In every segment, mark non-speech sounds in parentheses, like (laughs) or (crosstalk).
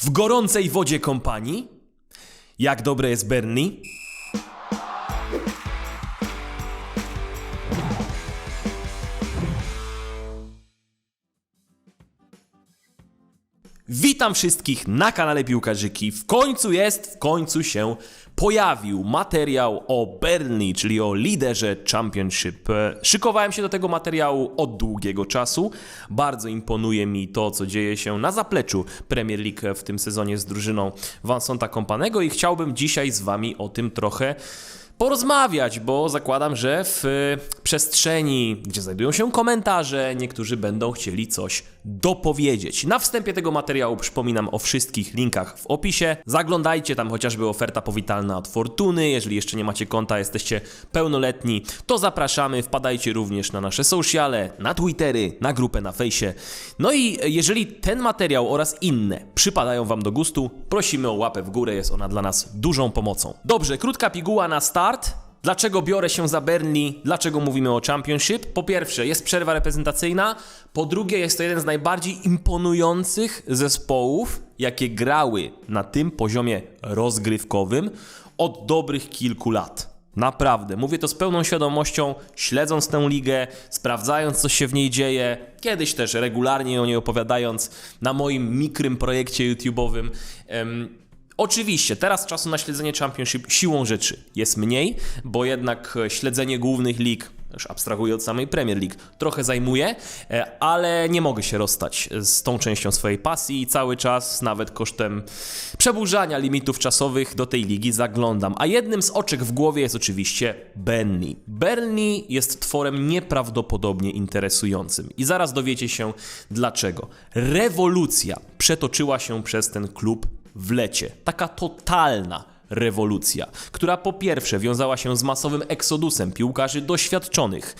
W gorącej wodzie kompanii? Jak dobre jest Bernie? Witam wszystkich na kanale Piłkarzyki. W końcu jest, w końcu się pojawił materiał o Burnley, czyli o liderze Championship. Szykowałem się do tego materiału od długiego czasu. Bardzo imponuje mi to, co dzieje się na zapleczu Premier League w tym sezonie z drużyną Vansonta Kompanego i chciałbym dzisiaj z Wami o tym trochę porozmawiać, bo zakładam, że w przestrzeni, gdzie znajdują się komentarze, niektórzy będą chcieli coś dopowiedzieć. Na wstępie tego materiału przypominam o wszystkich linkach w opisie. Zaglądajcie tam chociażby oferta powitalna od Fortuny. Jeżeli jeszcze nie macie konta, jesteście pełnoletni, to zapraszamy. Wpadajcie również na nasze sociale, na Twittery, na grupę na fejsie. No i jeżeli ten materiał oraz inne przypadają Wam do gustu, prosimy o łapę w górę, jest ona dla nas dużą pomocą. Dobrze, krótka piguła na start. Dlaczego biorę się za Burnley? Dlaczego mówimy o Championship? Po pierwsze, jest przerwa reprezentacyjna. Po drugie, jest to jeden z najbardziej imponujących zespołów, jakie grały na tym poziomie rozgrywkowym od dobrych kilku lat. Naprawdę, mówię to z pełną świadomością, śledząc tę ligę, sprawdzając, co się w niej dzieje, kiedyś też regularnie o niej opowiadając na moim mikrym projekcie YouTube'owym. Oczywiście, teraz czasu na śledzenie Championship siłą rzeczy jest mniej, bo jednak e, śledzenie głównych lig, już abstrahuję od samej Premier League, trochę zajmuje, e, ale nie mogę się rozstać z tą częścią swojej pasji i cały czas, nawet kosztem przeburzania limitów czasowych do tej ligi zaglądam. A jednym z oczek w głowie jest oczywiście Burnley. Burnley jest tworem nieprawdopodobnie interesującym i zaraz dowiecie się dlaczego. Rewolucja przetoczyła się przez ten klub w lecie. Taka totalna rewolucja, która po pierwsze wiązała się z masowym eksodusem piłkarzy doświadczonych,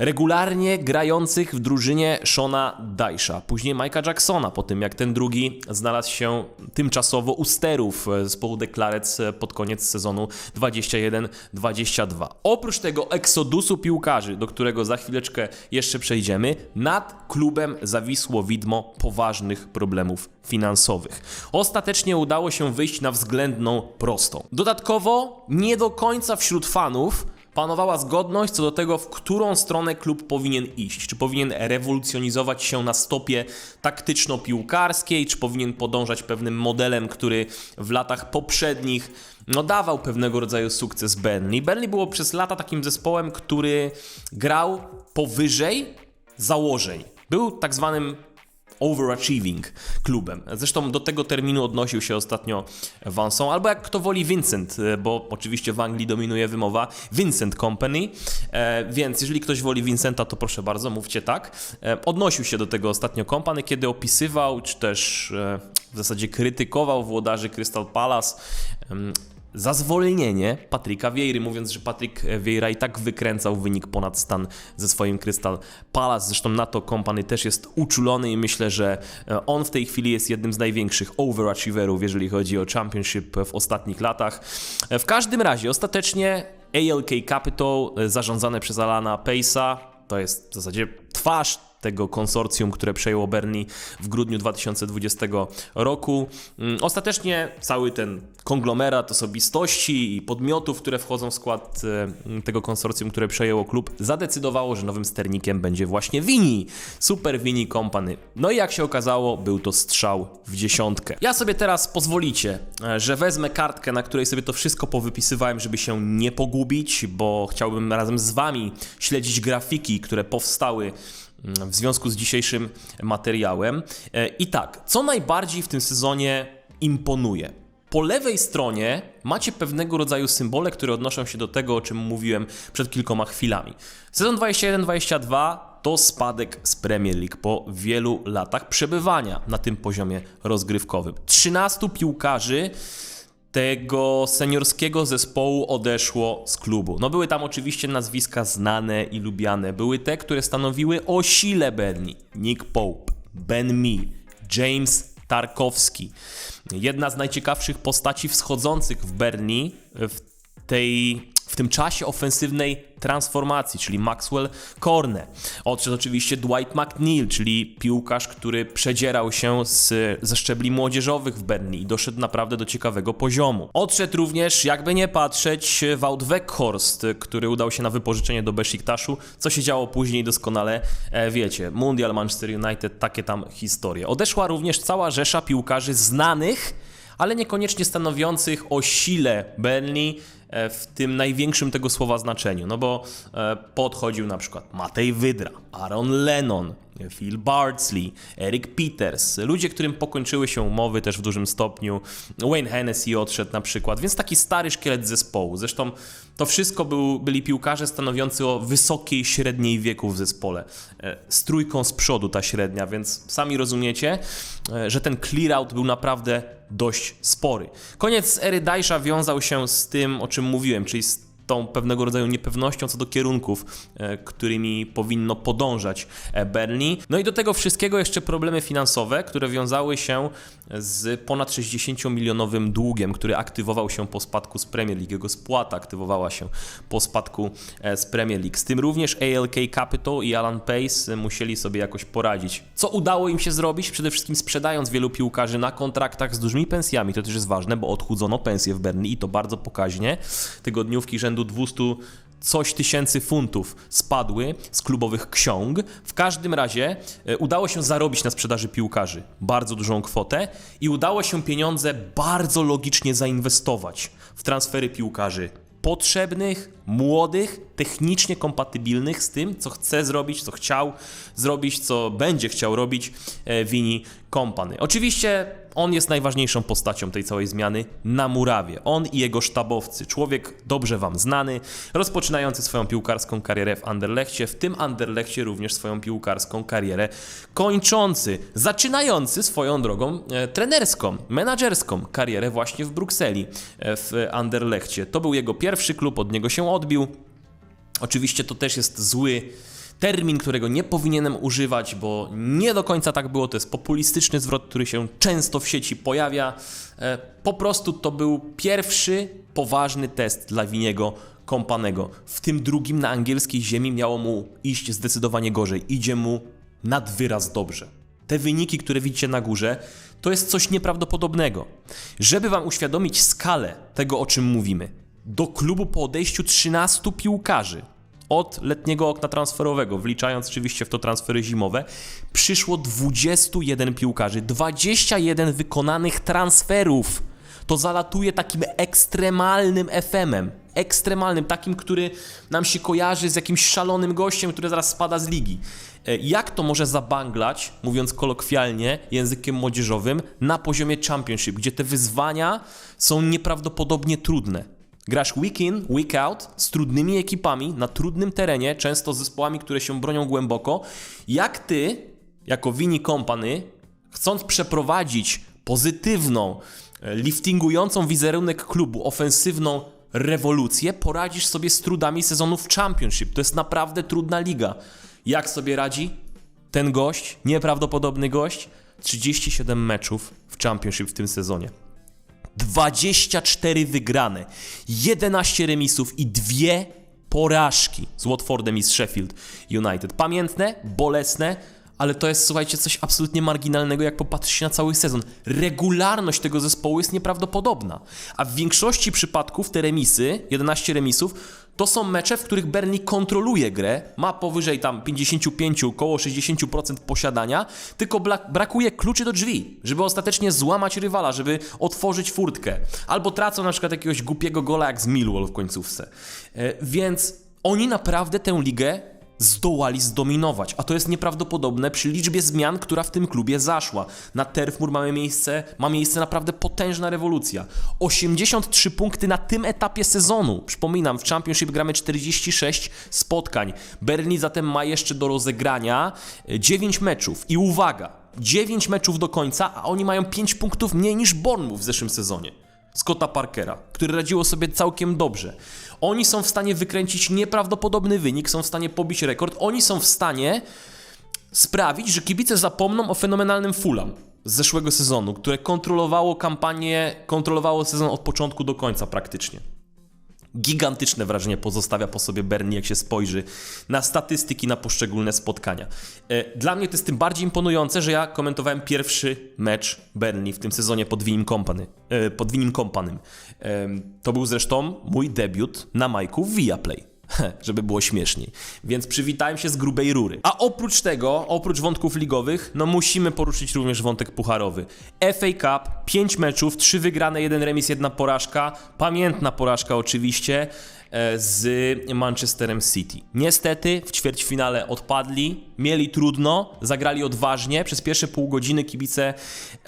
regularnie grających w drużynie Shona Dycha, później Mike'a Jacksona, po tym jak ten drugi znalazł się tymczasowo u sterów zespołu The Clarets pod koniec sezonu 21-22. Oprócz tego eksodusu piłkarzy, do którego za chwileczkę jeszcze przejdziemy, nad klubem zawisło widmo poważnych problemów finansowych. Ostatecznie udało się wyjść na względną prostą. Dodatkowo nie do końca wśród fanów panowała zgodność co do tego, w którą stronę klub powinien iść. Czy powinien rewolucjonizować się na stopie taktyczno-piłkarskiej, czy powinien podążać pewnym modelem, który w latach poprzednich no, dawał pewnego rodzaju sukces Burnley. Burnley było przez lata takim zespołem, który grał powyżej założeń. Był tak zwanym overachieving klubem. Zresztą do tego terminu odnosił się ostatnio Vanson, albo jak kto woli Vincent, e, bo oczywiście w Anglii dominuje wymowa Vincent Company, e, więc jeżeli ktoś woli Vincenta, to proszę bardzo, mówcie tak. E, odnosił się do tego ostatnio Company, kiedy opisywał, czy też w zasadzie krytykował włodarzy Crystal Palace za zwolnienie Patryka Wiejry, mówiąc, że Patryk Wiejra i tak wykręcał wynik ponad stan ze swoim Crystal Palace. Zresztą na to Kompany też jest uczulony i myślę, że e, on w tej chwili jest jednym z największych overachieverów, jeżeli chodzi o Championship w ostatnich latach. E, W każdym razie, ostatecznie ALK Capital, e, zarządzane przez Alana Pace'a, to jest w zasadzie twarz tego konsorcjum, które przejęło Bernie w grudniu 2020 roku. Mm, Ostatecznie cały ten konglomerat osobistości i podmiotów, które wchodzą w skład e, tego konsorcjum, które przejęło klub, zadecydowało, że nowym sternikiem będzie właśnie Vini, Super Vini Company. No i jak się okazało, był to strzał w dziesiątkę. Ja sobie teraz pozwolicie, e, że wezmę kartkę, na której sobie to wszystko powypisywałem, żeby się nie pogubić, bo chciałbym razem z Wami śledzić grafiki, które powstały w związku z dzisiejszym materiałem. E, I tak, co najbardziej w tym sezonie imponuje? Po lewej stronie macie pewnego rodzaju symbole, które odnoszą się do tego, o czym mówiłem przed kilkoma chwilami. Sezon 21-22 to spadek z Premier League po wielu latach przebywania na tym poziomie rozgrywkowym. 13 piłkarzy tego seniorskiego zespołu odeszło z klubu. No były tam oczywiście nazwiska znane i lubiane. Były te, które stanowiły o sile Berni. Nick Pope, Ben Mee, James Tarkowski. Jedna z najciekawszych postaci wschodzących w Berni w tej w tym czasie ofensywnej transformacji, czyli Maxwell Corne. Odszedł oczywiście Dwight McNeil, czyli piłkarz, który przedzierał się z, ze szczebli młodzieżowych w Berni i doszedł naprawdę do ciekawego poziomu. Odszedł również, jakby nie patrzeć, Wout Weghorst, który udał się na wypożyczenie do Besiktaszu. Co się działo później doskonale e, wiecie. Mundial Manchester United, takie tam historie. Odeszła również cała rzesza piłkarzy znanych, ale niekoniecznie stanowiących o sile Burnley e, w tym największym tego słowa znaczeniu. No bo e, podchodził na przykład Matej Wydra, Aaron Lennon, Phil Bardsley, Eric Peters, ludzie, którym pokończyły się umowy też w dużym stopniu. Wayne Hennessy odszedł na przykład, więc taki stary szkielet zespołu. Zresztą to wszystko był, byli piłkarze stanowiący o wysokiej średniej wieku w zespole. E, Z trójką z przodu ta średnia, więc sami rozumiecie, e, że ten clear out był naprawdę dość spory. Koniec ery Dajsza wiązał się z tym, o czym mówiłem, czyli z tą pewnego rodzaju niepewnością co do kierunków, e, którymi powinno podążać e, Burnley. No i do tego wszystkiego jeszcze problemy finansowe, które wiązały się z ponad 60-milionowym długiem, który aktywował się po spadku z Premier League. Jego spłata aktywowała się po spadku e, z Premier League. Z tym również ALK Capital i Alan Pace musieli sobie jakoś poradzić. Co udało im się zrobić? Przede wszystkim sprzedając wielu piłkarzy na kontraktach z dużymi pensjami. To też jest ważne, bo odchudzono pensje w Burnley i to bardzo pokaźnie. Tygodniówki rzędu 200 coś tysięcy funtów spadły z klubowych ksiąg. W każdym razie e, udało się zarobić na sprzedaży piłkarzy bardzo dużą kwotę i udało się pieniądze bardzo logicznie zainwestować w transfery piłkarzy potrzebnych, młodych, technicznie kompatybilnych z tym, co chce zrobić, co chciał zrobić, co będzie chciał robić e, Vini Kompany. Oczywiście on jest najważniejszą postacią tej całej zmiany na murawie. On i jego sztabowcy. Człowiek dobrze wam znany, rozpoczynający swoją piłkarską karierę w Anderlechcie, w tym Anderlechcie również swoją piłkarską karierę kończący, zaczynający swoją drogą e, trenerską, menadżerską karierę właśnie w Brukseli, e, w Anderlechcie. To był jego pierwszy klub, od niego się odbił. Oczywiście to też jest zły termin, którego nie powinienem używać, bo nie do końca tak było. To jest populistyczny zwrot, który się często w sieci pojawia. E, Po prostu to był pierwszy poważny test dla Winiego Kompanego. W tym drugim na angielskiej ziemi miało mu iść zdecydowanie gorzej. Idzie mu nad wyraz dobrze. Te wyniki, które widzicie na górze, to jest coś nieprawdopodobnego. Żeby wam uświadomić skalę tego, o czym mówimy, do klubu po odejściu 13 piłkarzy od letniego okna transferowego, wliczając oczywiście w to transfery zimowe, przyszło 21 piłkarzy, 21 wykonanych transferów. To zalatuje takim ekstremalnym FM-em. Ekstremalnym, takim, który nam się kojarzy z jakimś szalonym gościem, który zaraz spada z ligi. E, Jak to może zabanglać, mówiąc kolokwialnie, językiem młodzieżowym, na poziomie Championship, gdzie te wyzwania są nieprawdopodobnie trudne? Grasz week in, week out z trudnymi ekipami na trudnym terenie, często z zespołami, które się bronią głęboko. Jak ty, jako Wini Company, chcąc przeprowadzić pozytywną, e, liftingującą wizerunek klubu, ofensywną rewolucję, poradzisz sobie z trudami sezonu w Championship. To jest naprawdę trudna liga. Jak sobie radzi ten gość, nieprawdopodobny gość? 37 meczów w Championship w tym sezonie. 24 wygrane, 11 remisów i dwie porażki z Watfordem i z Sheffield United. Pamiętne, bolesne, ale to jest, słuchajcie, coś absolutnie marginalnego, jak popatrzy się na cały sezon. Regularność tego zespołu jest nieprawdopodobna. A w większości przypadków te remisy, 11 remisów, to są mecze, w których Bernie kontroluje grę, ma powyżej tam 55, około 60% posiadania, tylko brakuje kluczy do drzwi, żeby ostatecznie złamać rywala, żeby otworzyć furtkę. Albo tracą na przykład jakiegoś głupiego gola jak z Millwall w końcówce. E, Więc oni naprawdę tę ligę zdołali zdominować, a to jest nieprawdopodobne przy liczbie zmian, która w tym klubie zaszła. Na Turfmoor mamy miejsce, ma miejsce naprawdę potężna rewolucja. 83 punkty na tym etapie sezonu. Przypominam, w Championship gramy 46 spotkań. Berlin zatem ma jeszcze do rozegrania e, 9 meczów. I uwaga, 9 meczów do końca, a oni mają 5 punktów mniej niż Bournemouth w zeszłym sezonie. Scotta Parkera, który radziło sobie całkiem dobrze. Oni są w stanie wykręcić nieprawdopodobny wynik, są w stanie pobić rekord. Oni są w stanie sprawić, że kibice zapomną o fenomenalnym Fulham z zeszłego sezonu, które kontrolowało kampanię, kontrolowało sezon od początku do końca praktycznie. Gigantyczne wrażenie pozostawia po sobie Bernie, jak się spojrzy na statystyki, na poszczególne spotkania. E, Dla mnie to jest tym bardziej imponujące, że ja komentowałem pierwszy mecz Bernie w tym sezonie pod Winim Company. e, Pod Winim Companym. Em, To był zresztą mój debiut na Majku Viaplay. (laughs) żeby było śmieszniej. Więc przywitałem się z grubej rury. A oprócz tego, oprócz wątków ligowych, no musimy poruszyć również wątek pucharowy. FA Cup, 5 meczów, 3 wygrane, 1 remis, 1 porażka. Pamiętna porażka oczywiście z Manchesterem City. Niestety w ćwierćfinale odpadli, mieli trudno, zagrali odważnie. Przez pierwsze pół godziny kibice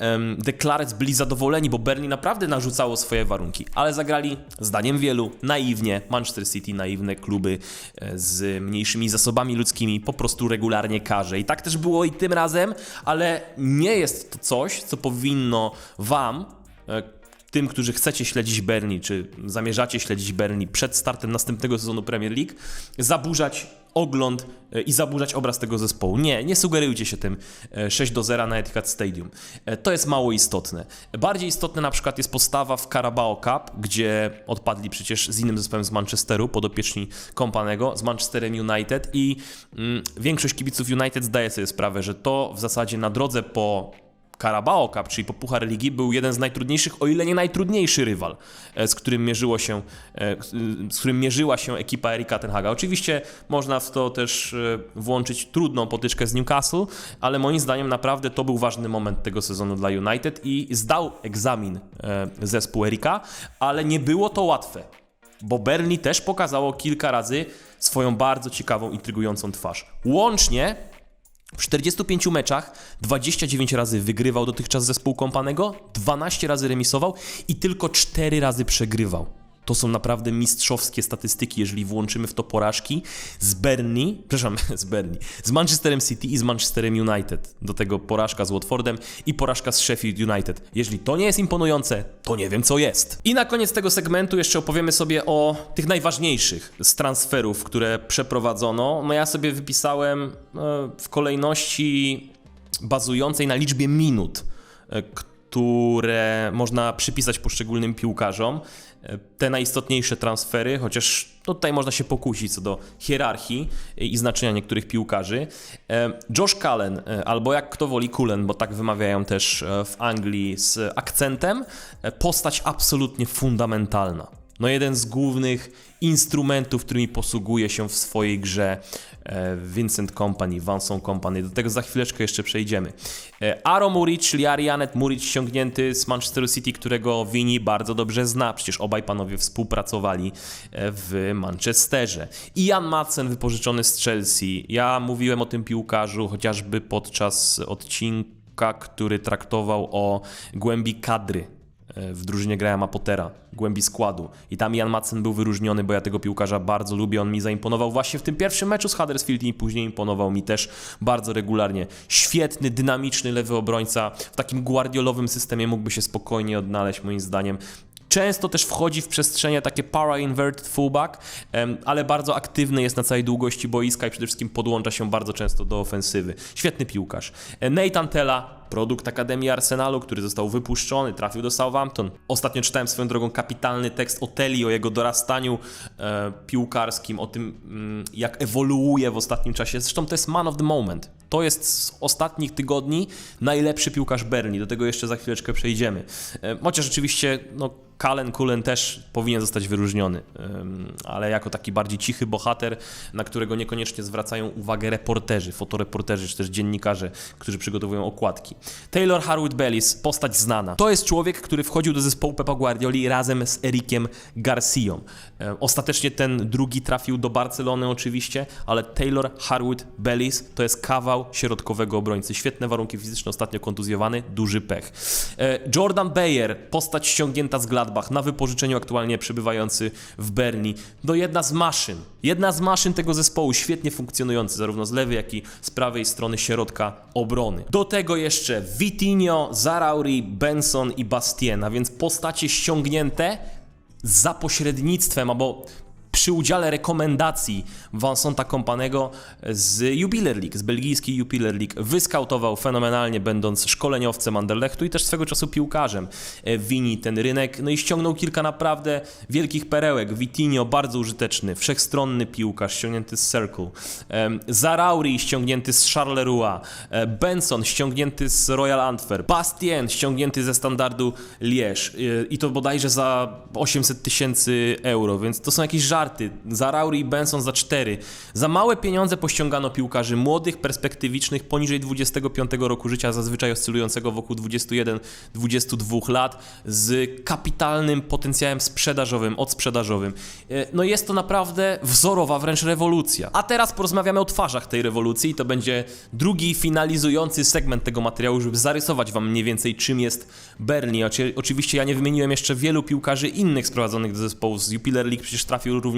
um, The Clarets byli zadowoleni, bo Berlin naprawdę narzucało swoje warunki, ale zagrali, zdaniem wielu, naiwnie. Manchester City, naiwne kluby e, z mniejszymi zasobami ludzkimi, po prostu regularnie karze. I tak też było i tym razem, ale nie jest to coś, co powinno Wam e, tym, którzy chcecie śledzić Berni, czy zamierzacie śledzić Berni przed startem następnego sezonu Premier League, zaburzać ogląd e, i zaburzać obraz tego zespołu. Nie, nie sugerujcie się tym e, 6 do 0 na Etihad Stadium. E, To jest mało istotne. Bardziej istotne na przykład jest postawa w Carabao Cup, gdzie odpadli przecież z innym zespołem z Manchesteru, podopieczni Kompanego, z Manchesterem United i mm, większość kibiców United zdaje sobie sprawę, że to w zasadzie na drodze po Carabao Cup, czyli po Puchar Ligi, był jeden z najtrudniejszych, o ile nie najtrudniejszy rywal, e, z którym mierzyło się, e, z którym mierzyła się ekipa Erika Tenhaga. Oczywiście można w to też e, włączyć trudną potyczkę z Newcastle, ale moim zdaniem naprawdę to był ważny moment tego sezonu dla United i zdał egzamin e, zespół Erika, ale nie było to łatwe bo Berni też pokazało kilka razy swoją bardzo ciekawą, intrygującą twarz. Łącznie w 45 meczach 29 razy wygrywał dotychczas zespół Kompanego, 12 razy remisował i tylko 4 razy przegrywał. To są naprawdę mistrzowskie statystyki, jeżeli włączymy w to porażki z Berni, (laughs) przepraszam, z Berni, z Manchesterem City i z Manchesterem United. Do tego porażka z Watfordem i porażka z Sheffield United. Jeżeli to nie jest imponujące, to nie wiem co jest. I na koniec tego segmentu jeszcze opowiemy sobie o tych najważniejszych z transferów, które przeprowadzono. No ja sobie wypisałem e, w kolejności bazującej na liczbie minut, e, które można przypisać poszczególnym piłkarzom. Te najistotniejsze transfery, chociaż tutaj można się pokusić co do hierarchii i znaczenia niektórych piłkarzy. E, Josh Cullen, e, albo jak kto woli Cullen, bo tak wymawiają też e, w Anglii z akcentem, postać absolutnie fundamentalna. No jeden z głównych instrumentów, którymi posługuje się w swojej grze e, Vincent Company, Vanson Company. Do tego za chwileczkę jeszcze przejdziemy. E, Aro Muric, czyli Muric ściągnięty z Manchesteru City, którego Vini bardzo dobrze zna. Przecież obaj panowie współpracowali e, w Manchesterze. Ian Madsen wypożyczony z Chelsea. Ja mówiłem o tym piłkarzu chociażby podczas odcinka, który traktował o głębi kadry w drużynie Grahama Pottera, głębi składu. I tam Jan Madsen był wyróżniony, bo ja tego piłkarza bardzo lubię. On mi zaimponował właśnie w tym pierwszym meczu z Huddersfield i później imponował mi też bardzo regularnie. Świetny, dynamiczny lewy obrońca. W takim guardiolowym systemie mógłby się spokojnie odnaleźć, moim zdaniem. Często też wchodzi w przestrzenie takie para-inverted fullback, em, ale bardzo aktywny jest na całej długości boiska i przede wszystkim podłącza się bardzo często do ofensywy. Świetny piłkarz. E, Nathan Tella, produkt Akademii Arsenalu, który został wypuszczony, trafił do Southampton. Ostatnio czytałem swoją drogą kapitalny tekst o Telly, o jego dorastaniu e, piłkarskim, o tym mm, jak ewoluuje w ostatnim czasie. Zresztą to jest man of the moment. To jest z ostatnich tygodni najlepszy piłkarz Berni. Do tego jeszcze za chwileczkę przejdziemy. E, Chociaż rzeczywiście, no, Kalen Kulen też powinien zostać wyróżniony, ale jako taki bardziej cichy bohater, na którego niekoniecznie zwracają uwagę reporterzy, fotoreporterzy czy też dziennikarze, którzy przygotowują okładki. Taylor Harwood Bellis, postać znana. To jest człowiek, który wchodził do zespołu Pepa Guardioli razem z Erikiem Garcią. Ostatecznie ten drugi trafił do Barcelony oczywiście, ale Taylor Harwood Bellis to jest kawał środkowego obrońcy. Świetne warunki fizyczne, ostatnio kontuzjowany, duży pech. E, Jordan Bayer, postać ściągnięta z Gladbach, na wypożyczeniu aktualnie przebywający w Berni. No jedna z maszyn, jedna z maszyn tego zespołu, świetnie funkcjonujący zarówno z lewej, jak i z prawej strony środka obrony. Do tego jeszcze Vitinho, Zarauri, Benson i Bastien, a więc postacie ściągnięte za pośrednictwem, albo przy udziale rekomendacji Vincenta Companego z Jupiler League, z belgijskiej Jupiler League. Wyskautował fenomenalnie, będąc szkoleniowcem Anderlechtu i też swego czasu piłkarzem. E, Wini ten rynek, no i ściągnął kilka naprawdę wielkich perełek. Vitinho, bardzo użyteczny, wszechstronny piłkarz, ściągnięty z Circle. Zarauri, ściągnięty z Charleroi. E, Benson, ściągnięty z Royal Antwerp. Bastien, ściągnięty ze standardu Liège. E, I to bodajże za 800 tysięcy euro, więc to są jakieś żarty. Zarauri i Benson za 4. Za małe pieniądze pościągano piłkarzy młodych, perspektywicznych, poniżej 25 roku życia, zazwyczaj oscylującego wokół 21-22 lat, z kapitalnym potencjałem sprzedażowym, odsprzedażowym. E, No jest to naprawdę wzorowa wręcz rewolucja. A teraz porozmawiamy o twarzach tej rewolucji i to będzie drugi finalizujący segment tego materiału, żeby zarysować wam mniej więcej czym jest Bernie. Ocie- Oczywiście ja nie wymieniłem jeszcze wielu piłkarzy innych sprowadzonych do zespołu z Jupiler League, przecież trafił również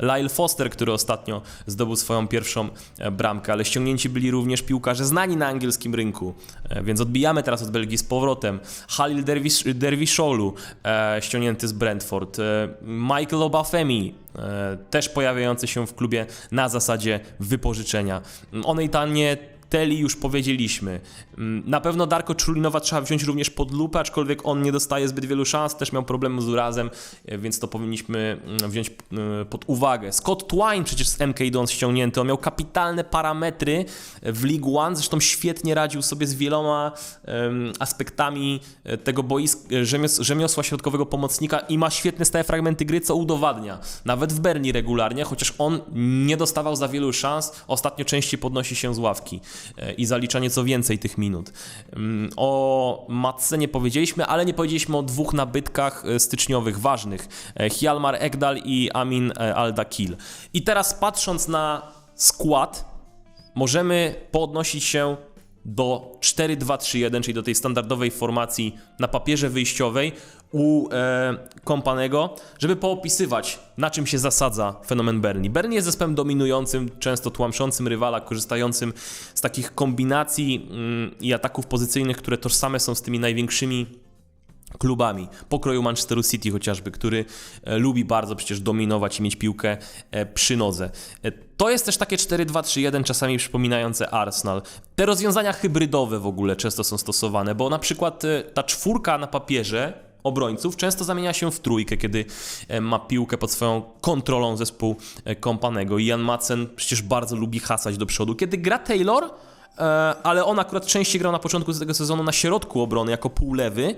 Lyle Foster, który ostatnio zdobył swoją pierwszą e, bramkę, ale ściągnięci byli również piłkarze znani na angielskim rynku, E, więc odbijamy teraz od Belgii z powrotem. Halil Derwisz, Derwisholu, e, ściągnięty z Brentford, Michael Obafemi, też pojawiający się w klubie na zasadzie wypożyczenia. Onej tanie Teli już powiedzieliśmy. Mm, Na pewno Darko Czulinowa trzeba wziąć również pod lupę, aczkolwiek on nie dostaje zbyt wielu szans, też miał problemy z urazem, e, więc to powinniśmy mm, wziąć e, pod uwagę. Scott Twine przecież z MK Dons ściągnięty, on miał kapitalne parametry w League One, zresztą świetnie radził sobie z wieloma aspektami e, tego boisk, rzemios, rzemiosła środkowego pomocnika i ma świetne stałe fragmenty gry, co udowadnia. Nawet w Berni regularnie, chociaż on nie dostawał za wielu szans, ostatnio częściej podnosi się z ławki i zalicza nieco więcej tych minut. Mm, O Matce nie powiedzieliśmy, ale nie powiedzieliśmy o dwóch nabytkach e, styczniowych ważnych. E, Hjalmar Ekdal i Amin e, Aldakil. I teraz patrząc na skład, możemy podnosić się do 4-2-3-1, czyli do tej standardowej formacji na papierze wyjściowej u e, Kompanego, żeby poopisywać, na czym się zasadza fenomen Berni. Berni jest zespołem dominującym, często tłamszącym rywala, korzystającym z takich kombinacji mm, i ataków pozycyjnych, które tożsame są z tymi największymi klubami, pokroju Manchesteru City chociażby, który e, lubi bardzo przecież dominować i mieć piłkę e, przy nodze. E, to jest też takie 4-2-3-1, czasami przypominające Arsenal. Te rozwiązania hybrydowe w ogóle często są stosowane, bo na przykład ta czwórka na papierze obrońców często zamienia się w trójkę, kiedy ma piłkę pod swoją kontrolą zespół Kompanego. Jan Madsen przecież bardzo lubi hasać do przodu. Kiedy gra Taylor, ale on akurat częściej grał na początku tego sezonu na środku obrony jako półlewy,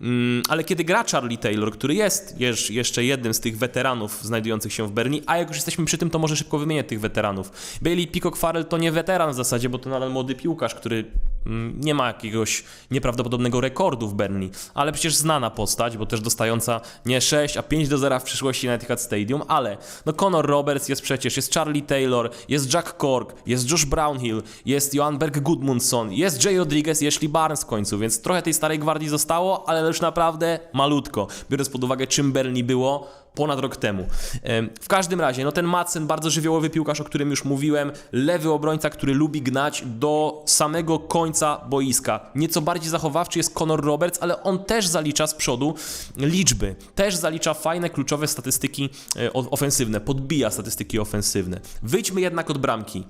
mm, ale kiedy gra Charlie Taylor, który jest jeszcze jednym z tych weteranów znajdujących się w Berni, a jak już jesteśmy przy tym, to może szybko wymienię tych weteranów. Bailey Peacock Farrell to nie weteran w zasadzie, bo to nadal młody piłkarz, który mm, nie ma jakiegoś nieprawdopodobnego rekordu w Berni, ale przecież znana postać, bo też dostająca nie 6, a 5 do 0 w przyszłości na Etihad Stadium, ale no Conor Roberts jest przecież, jest Charlie Taylor, jest Jack Cork, jest Josh Brownhill, jest Johan Berg Gudmundsson, jest Jay Rodriguez, Ashley Barnes w końcu, więc trochę tej starej gwardii zostało, ale już naprawdę malutko, biorąc pod uwagę czym Berni było ponad rok temu. Em, W każdym razie, no ten Madsen, bardzo żywiołowy piłkarz, o którym już mówiłem, lewy obrońca, który lubi gnać do samego końca boiska. Nieco bardziej zachowawczy jest Conor Roberts, ale on też zalicza z przodu liczby. Też zalicza fajne, kluczowe statystyki e, ofensywne, podbija statystyki ofensywne. Wyjdźmy jednak od bramki.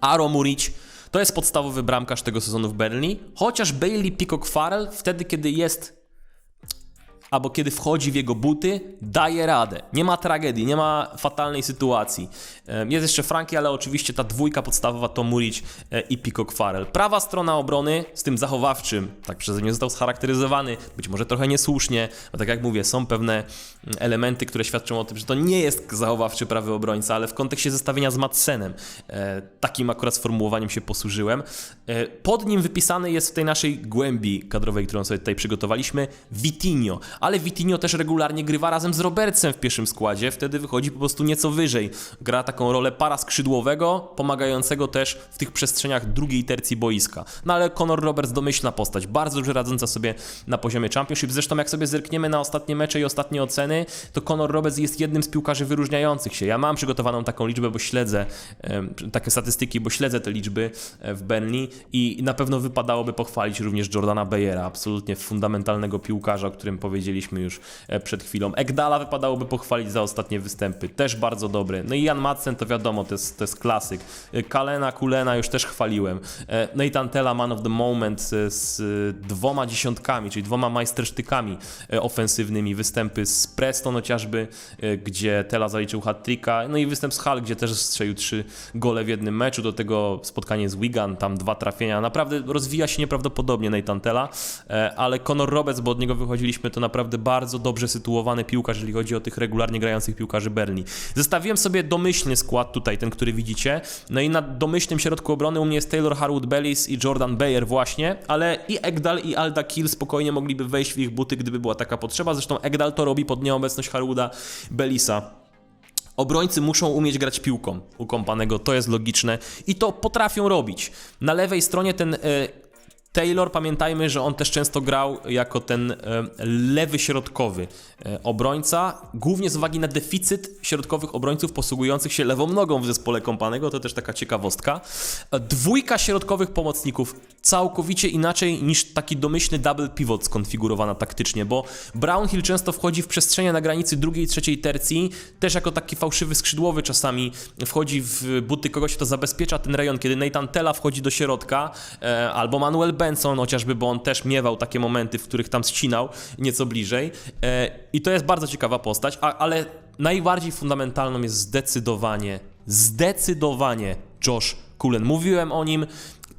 Aro Muric to jest podstawowy bramkarz tego sezonu w Berlin, chociaż Bailey Peacock Farrell wtedy, kiedy jest albo kiedy wchodzi w jego buty, daje radę. Nie ma tragedii, nie ma fatalnej sytuacji. Jest jeszcze Frankie, ale oczywiście ta dwójka podstawowa to Muric e, i Peacock Farrell. Prawa strona obrony z tym zachowawczym, tak przeze mnie został scharakteryzowany, być może trochę niesłusznie, bo tak jak mówię, są pewne mm, elementy, które świadczą o tym, że to nie jest zachowawczy prawy obrońca, ale w kontekście zestawienia z Madsenem, e, takim akurat sformułowaniem się posłużyłem. E, Pod nim wypisany jest w tej naszej głębi kadrowej, którą sobie tutaj przygotowaliśmy, Vitinho, ale Vitinho też regularnie grywa razem z Robertsem w pierwszym składzie, wtedy wychodzi po prostu nieco wyżej. Gra taką rolę para skrzydłowego, pomagającego też w tych przestrzeniach drugiej tercji boiska. No ale Conor Roberts domyślna postać, bardzo dobrze radząca sobie na poziomie Championship. Zresztą jak sobie zerkniemy na ostatnie mecze i ostatnie oceny, to Conor Roberts jest jednym z piłkarzy wyróżniających się. Ja mam przygotowaną taką liczbę, bo śledzę takie statystyki, bo śledzę te liczby e, w Burnley i na pewno wypadałoby pochwalić również Jordana Bayera, absolutnie fundamentalnego piłkarza, o którym powiedziałem powiedzieliśmy już e, przed chwilą. Egdala wypadałoby pochwalić za ostatnie występy, też bardzo dobry. No i Jan Madsen to wiadomo, to jest, to jest klasyk. E, Kalena, Kulena już też chwaliłem. E, Nathan Tella, man of the moment z, dwoma dziesiątkami, czyli dwoma majstersztykami ofensywnymi. Występy z Preston chociażby, gdzie Tella zaliczył hat-tricka, no i występ z Hull, gdzie też strzelił trzy gole w jednym meczu. Do tego spotkanie z Wigan, tam dwa trafienia. Naprawdę rozwija się nieprawdopodobnie Nathan Tella, ale Conor Roberts, bo od niego wychodziliśmy, to naprawdę bardzo dobrze sytuowany piłkarz, jeżeli chodzi o tych regularnie grających piłkarzy Berni. Zestawiłem sobie domyślny skład tutaj, ten, który widzicie. No i na domyślnym środku obrony u mnie jest Taylor Harwood Bellis i Jordan Bayer właśnie, ale i Egdal i Alda Kill spokojnie mogliby wejść w ich buty, gdyby była taka potrzeba. Zresztą Egdal to robi pod nieobecność Harwooda Bellisa. Obrońcy muszą umieć grać piłką u kompanego, to jest logiczne i to potrafią robić. Na lewej stronie ten e, Taylor, pamiętajmy, że on też często grał jako ten e, lewy środkowy e, obrońca, głównie z uwagi na deficyt środkowych obrońców posługujących się lewą nogą w zespole kompanego, to też taka ciekawostka. E, Dwójka środkowych pomocników całkowicie inaczej niż taki domyślny double pivot skonfigurowana taktycznie, bo Brownhill często wchodzi w przestrzenie na granicy drugiej i trzeciej tercji, też jako taki fałszywy skrzydłowy czasami wchodzi w buty kogoś, kto zabezpiecza ten rejon, kiedy Nathan Tella wchodzi do środka, albo Manuel Benson chociażby, bo on też miewał takie momenty, w których tam ścinał nieco bliżej e, i to jest bardzo ciekawa postać, ale najbardziej fundamentalną jest zdecydowanie, zdecydowanie Josh Cullen. Mówiłem o nim,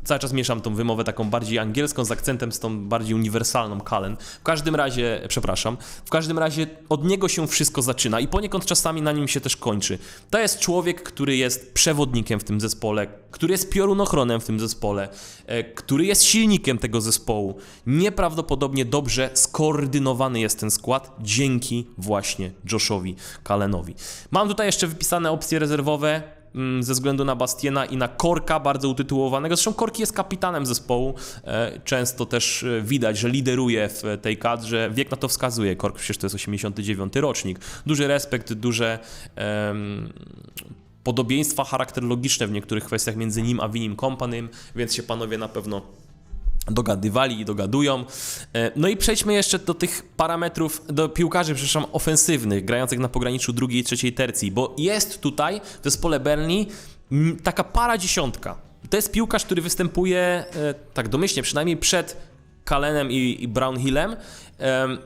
cały czas mieszam tą wymowę taką bardziej angielską z akcentem z tą bardziej uniwersalną Cullen. W każdym razie, przepraszam, w każdym razie od niego się wszystko zaczyna i poniekąd czasami na nim się też kończy. To jest człowiek, który jest przewodnikiem w tym zespole, który jest piorunochronem w tym zespole, e, który jest silnikiem tego zespołu. Nieprawdopodobnie dobrze skoordynowany jest ten skład dzięki właśnie Joshowi Callenowi. Mam tutaj jeszcze wypisane opcje rezerwowe ze względu na Bastiena i na Korka, bardzo utytułowanego. Zresztą Korki jest kapitanem zespołu. E, Często też e, widać, że lideruje w tej kadrze. Wiek na to wskazuje. Kork przecież to jest 89 rocznik. Duży respekt, duże em, podobieństwa charakterologiczne w niektórych kwestiach między nim a Winim Companym, więc się panowie na pewno dogadywali i dogadują. E, No i przejdźmy jeszcze do tych parametrów, do piłkarzy, przepraszam, ofensywnych, grających na pograniczu drugiej i trzeciej tercji, bo jest tutaj w zespole Berni taka para dziesiątka. To jest piłkarz, który występuje, e, tak domyślnie, przynajmniej przed Kalenem i, i Brownhillem, em,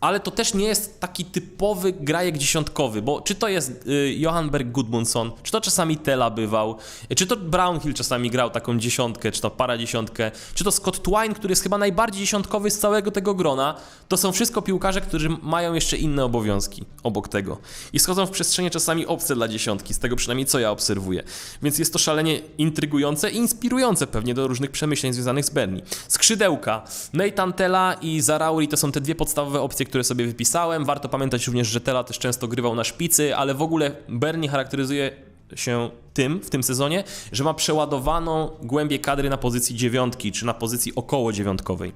ale to też nie jest taki typowy grajek dziesiątkowy, bo czy to jest y, Johan Berg Gudmundsson, czy to czasami Tela bywał, y, czy to Brownhill czasami grał taką dziesiątkę, czy to para dziesiątkę, czy to Scott Twine, który jest chyba najbardziej dziesiątkowy z całego tego grona, to są wszystko piłkarze, którzy mają jeszcze inne obowiązki obok tego. I schodzą w przestrzenie czasami obce dla dziesiątki, z tego przynajmniej co ja obserwuję. Więc jest to szalenie intrygujące i inspirujące pewnie do różnych przemyśleń związanych z Berni. Skrzydełka. Nathan Tella i Zarauri to są te dwie podstawowe opcje, które sobie wypisałem. Warto pamiętać również, że Tella też często grywał na szpicy, ale w ogóle Berni charakteryzuje się tym w tym sezonie, że ma przeładowaną głębię kadry na pozycji dziewiątki, czy na pozycji około dziewiątkowej.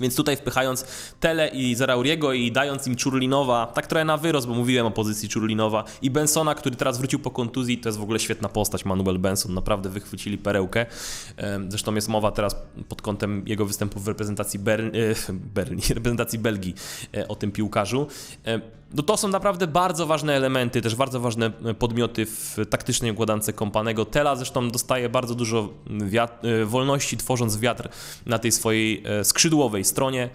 Więc tutaj wpychając Tele i Zarauriego i dając im Czurlinowa, tak trochę na wyrost, bo mówiłem o pozycji Czurlinowa i Bensona, który teraz wrócił po kontuzji, to jest w ogóle świetna postać, Manuel Benson, naprawdę wychwycili perełkę. Zresztą jest mowa teraz pod kątem jego występów w reprezentacji Ber- e, (laughs) Berni, reprezentacji Belgii e, o tym piłkarzu. No to są naprawdę bardzo ważne elementy, też bardzo ważne e, podmioty w taktycznej układance kompanego. Tela zresztą dostaje bardzo dużo e, wolności, tworząc wiatr na tej swojej e, skrzydłowej stronie.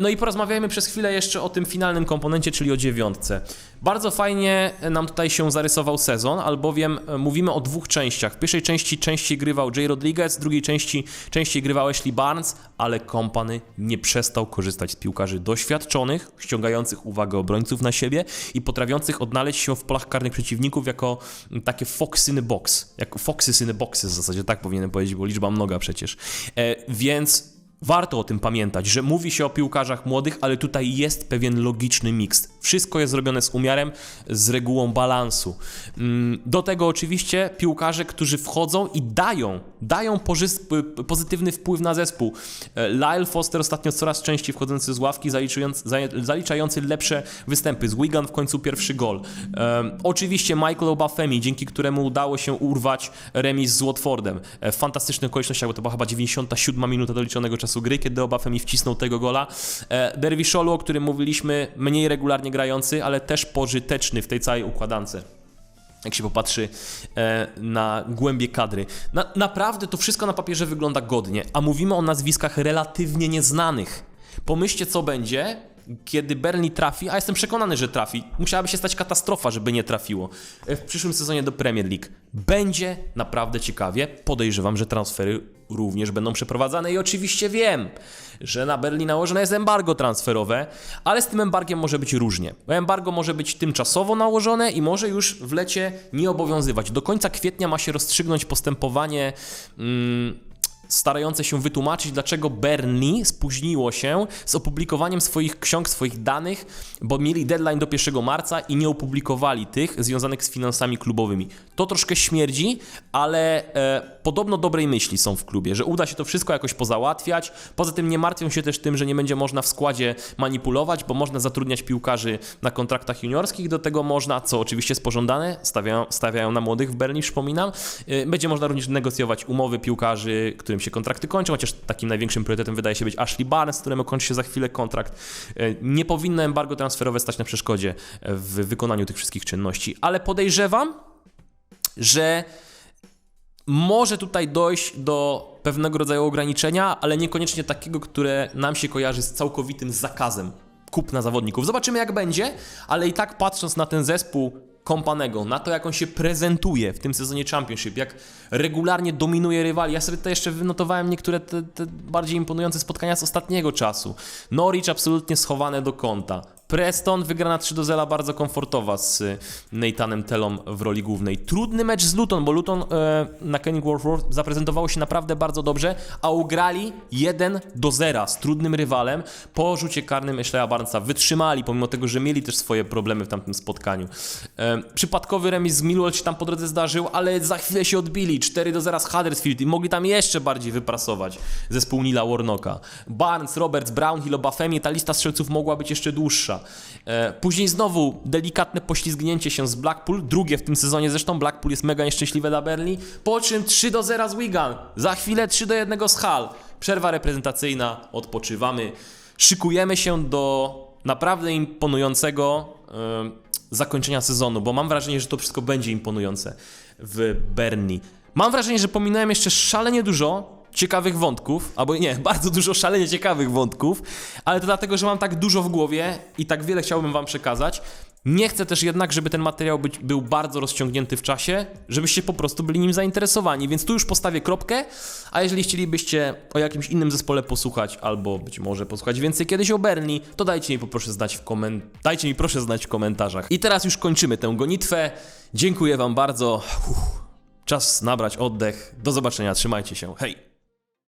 No i porozmawiajmy przez chwilę jeszcze o tym finalnym komponencie, czyli o dziewiątce. Bardzo fajnie nam tutaj się zarysował sezon, albowiem e, mówimy o dwóch częściach. W pierwszej części częściej grywał Jay Rodriguez, w drugiej części częściej grywał Ashley Barnes, ale Kompany nie przestał korzystać z piłkarzy doświadczonych, ściągających uwagę obrońców na siebie i potrafiących odnaleźć się w polach karnych przeciwników jako mm, takie foxy in box, jako foxy in boxy w zasadzie, tak powinienem powiedzieć, bo liczba mnoga przecież. E, więc Warto o tym pamiętać, że mówi się o piłkarzach młodych, ale tutaj jest pewien logiczny miks. Wszystko jest zrobione z umiarem, z regułą balansu. Mm, Do tego oczywiście piłkarze, którzy wchodzą i dają, dają pozytywny wpływ na zespół. E, Lyle Foster ostatnio coraz częściej wchodzący z ławki, zaliczający lepsze występy. Z Wigan w końcu pierwszy gol. Oczywiście Michael Obafemi, dzięki któremu udało się urwać remis z Watfordem. E, W fantastycznych okolicznościach, bo to była chyba 97 minuta doliczonego czasu gry, kiedy Obafemi wcisnął tego gola. E, Derwisholu, o którym mówiliśmy, mniej regularnie grający, ale też pożyteczny w tej całej układance jak się popatrzy e, na głębie kadry. Na, naprawdę to wszystko na papierze wygląda godnie, a mówimy o nazwiskach relatywnie nieznanych. Pomyślcie, co będzie, kiedy Berni trafi, a jestem przekonany, że trafi. Musiałaby się stać katastrofa, żeby nie trafiło e, w przyszłym sezonie do Premier League. Będzie naprawdę ciekawie. Podejrzewam, że transfery również będą przeprowadzane i oczywiście wiem, że na Berlin nałożone jest embargo transferowe, ale z tym embargiem może być różnie. Embargo może być tymczasowo nałożone i może już w lecie nie obowiązywać. Do końca kwietnia ma się rozstrzygnąć postępowanie. Mm, starające się wytłumaczyć, dlaczego Bernie spóźniło się z opublikowaniem swoich ksiąg, swoich danych, bo mieli deadline do 1 marca i nie opublikowali tych związanych z finansami klubowymi. To troszkę śmierdzi, ale e, podobno dobrej myśli są w klubie, że uda się to wszystko jakoś pozałatwiać. Poza tym nie martwią się też tym, że nie będzie można w składzie manipulować, bo można zatrudniać piłkarzy na kontraktach juniorskich, do tego można, co oczywiście jest pożądane, stawiają, stawiają na młodych w Berlin, przypominam, e, będzie można również negocjować umowy piłkarzy, którym się kontrakty kończą, chociaż takim największym priorytetem wydaje się być Ashley Barnes, któremu kończy się za chwilę kontrakt. E, Nie powinno embargo transferowe stać na przeszkodzie w wykonaniu tych wszystkich czynności, ale podejrzewam, że może tutaj dojść do pewnego rodzaju ograniczenia, ale niekoniecznie takiego, które nam się kojarzy z całkowitym zakazem kupna zawodników. Zobaczymy jak będzie, ale i tak patrząc na ten zespół Kompanego, na to jak on się prezentuje w tym sezonie Championship, jak regularnie dominuje rywali. Ja sobie tutaj jeszcze wynotowałem niektóre te, te bardziej imponujące spotkania z ostatniego czasu. Norwich absolutnie schowane do kąta. Preston wygrana 3 do 0, bardzo komfortowa z y, Nathanem Tellą w roli głównej. Trudny mecz z Luton, bo Luton e, na Kenilworth Road zaprezentowało się naprawdę bardzo dobrze, a ugrali 1 do 0 z trudnym rywalem po rzucie karnym Ashleya Barnesa. Wytrzymali, pomimo tego, że mieli też swoje problemy w tamtym spotkaniu. E, przypadkowy remis z Millwall się tam po drodze zdarzył, ale za chwilę się odbili. 4 do 0 z Huddersfield i mogli tam jeszcze bardziej wyprasować zespół Nila Warnocka. Barnes, Roberts, Brownhill, Obafemi, ta lista strzelców mogła być jeszcze dłuższa. E, Później znowu delikatne poślizgnięcie się z Blackpool, drugie w tym sezonie zresztą, Blackpool jest mega nieszczęśliwe dla Berli, po czym 3 do 0 z Wigan, za chwilę 3 do 1 z Hull. Przerwa reprezentacyjna, odpoczywamy, szykujemy się do naprawdę imponującego e, zakończenia sezonu, bo mam wrażenie, że to wszystko będzie imponujące w Berni. Mam wrażenie, że pominąłem jeszcze szalenie dużo ciekawych wątków, albo nie, (laughs) bardzo dużo szalenie ciekawych wątków, ale to dlatego, że mam tak dużo w głowie i tak wiele chciałbym wam przekazać. Nie chcę też jednak, żeby ten materiał być, był bardzo rozciągnięty w czasie, żebyście po prostu byli nim zainteresowani, więc tu już postawię kropkę, a jeżeli chcielibyście o jakimś innym zespole posłuchać, albo być może posłuchać więcej kiedyś o Berni, to dajcie mi poproszę znać w dajcie mi proszę znać w komentarzach. I teraz już kończymy tę gonitwę. Dziękuję wam bardzo. Uff, czas nabrać oddech. Do zobaczenia, trzymajcie się. Hej!